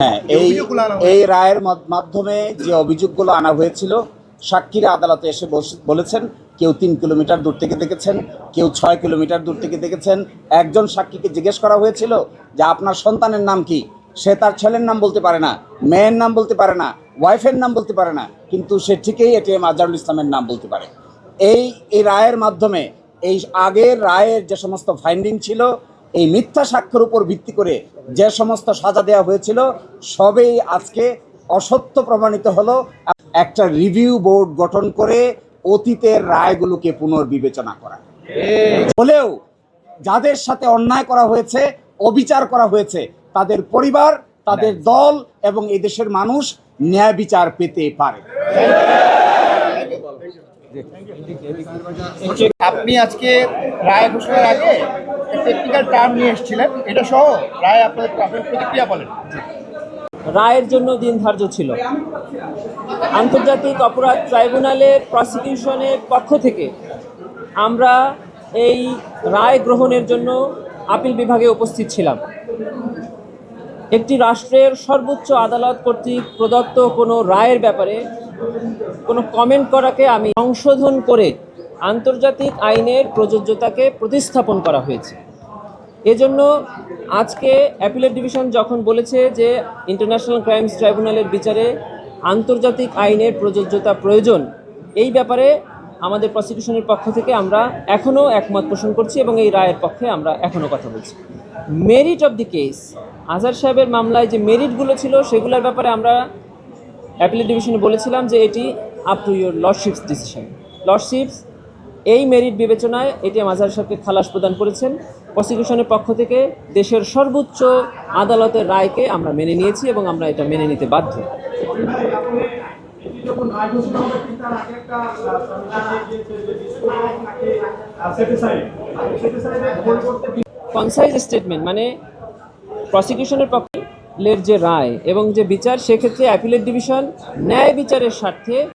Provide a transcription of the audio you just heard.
হ্যাঁ এই এই রায়ের মাধ্যমে যে অভিযোগগুলো আনা হয়েছিল সাক্ষীরা আদালতে এসে বলেছেন কেউ তিন কিলোমিটার দূর থেকে দেখেছেন কেউ ছয় কিলোমিটার দূর থেকে দেখেছেন। একজন সাক্ষীকে জিজ্ঞেস করা হয়েছিল যে আপনার সন্তানের নাম কি? সে তার ছেলের নাম বলতে পারে না মেয়ের নাম বলতে পারে না ওয়াইফের নাম বলতে পারে না কিন্তু সে ঠিকই এটিএম আজহারুল ইসলামের নাম বলতে পারে। এই এই রায়ের মাধ্যমে এই আগের রায়ের যে সমস্ত ফাইন্ডিং ছিল এই মিথ্যা সাক্ষ্যের উপর ভিত্তি করে যে সমস্ত সাজা দেওয়া হয়েছিল, সবেই আজকে অসত্য প্রমাণিত হলো। একটা রিভিউ বোর্ড গঠন করে অতীতের রায়গুলোকে পুনর্বিবেচনা করা। হলেও যাদের সাথে অন্যায় করা হয়েছে, অবিচার করা হয়েছে, তাদের পরিবার, তাদের দল এবং এই দেশের মানুষ ন্যায় বিচার পেতে পারে। আপনি আজকে রায় ঘোষণার আগে টেকনিক্যাল টার্ম নিয়ে এসেছিলেন, এটা সহ রায় আপনাদের প্রতিক্রিয়া বলেন। রায়ের জন্য দিন ধার্য ছিল। আন্তর্জাতিক অপরাধ ট্রাইব্যুনালের প্রসিকিউশনের পক্ষ থেকে আমরা এই রায় গ্রহণের জন্য আপিল বিভাগে উপস্থিত ছিলাম। একটি রাষ্ট্রের সর্বোচ্চ আদালত কর্তৃক প্রদত্ত কোনো রায়ের ব্যাপারে কোনো কমেন্ট করাকে আমি সংশোধন করে আন্তর্জাতিক আইনের প্রযোজ্যতাকে প্রতিস্থাপন করা হয়েছে। এজন্য আজকে অ্যাপিলেট ডিভিশন যখন বলেছে যে ইন্টারন্যাশনাল ক্রাইমস ট্রাইব্যুনালের বিচারে আন্তর্জাতিক আইনের প্রযোজ্যতা প্রয়োজন, এই ব্যাপারে আমাদের প্রসিকিউশনের পক্ষ থেকে আমরা এখনও একমত পোষণ করছি এবং এই রায়ের পক্ষে আমরা এখনও কথা বলছি। Merit of the case Azhar সাহেবের মামলায় যে মেরিটগুলো ছিল সেগুলোর ব্যাপারে আমরা অ্যাপিলেট ডিভিশনে বলেছিলাম যে এটি up to your lordships decision lordships এই মেরিট বিবেচনায় এটি আজহার সাহেবকে খালাস প্রদান করেছেন। প্রসিকিউশনের পক্ষ থেকে দেশের সর্বোচ্চ আদালতের রায়কে আমরা মেনে নিয়েছি এবং আমরা এটা মেনে নিতে বাধ্য। কনসাইজ স্টেটমেন্ট মানে প্রসিকিউশনের পক্ষের যে রায় এবং যে বিচার, সেক্ষেত্রে অ্যাপিলেট ডিভিশন ন্যায় বিচারের স্বার্থে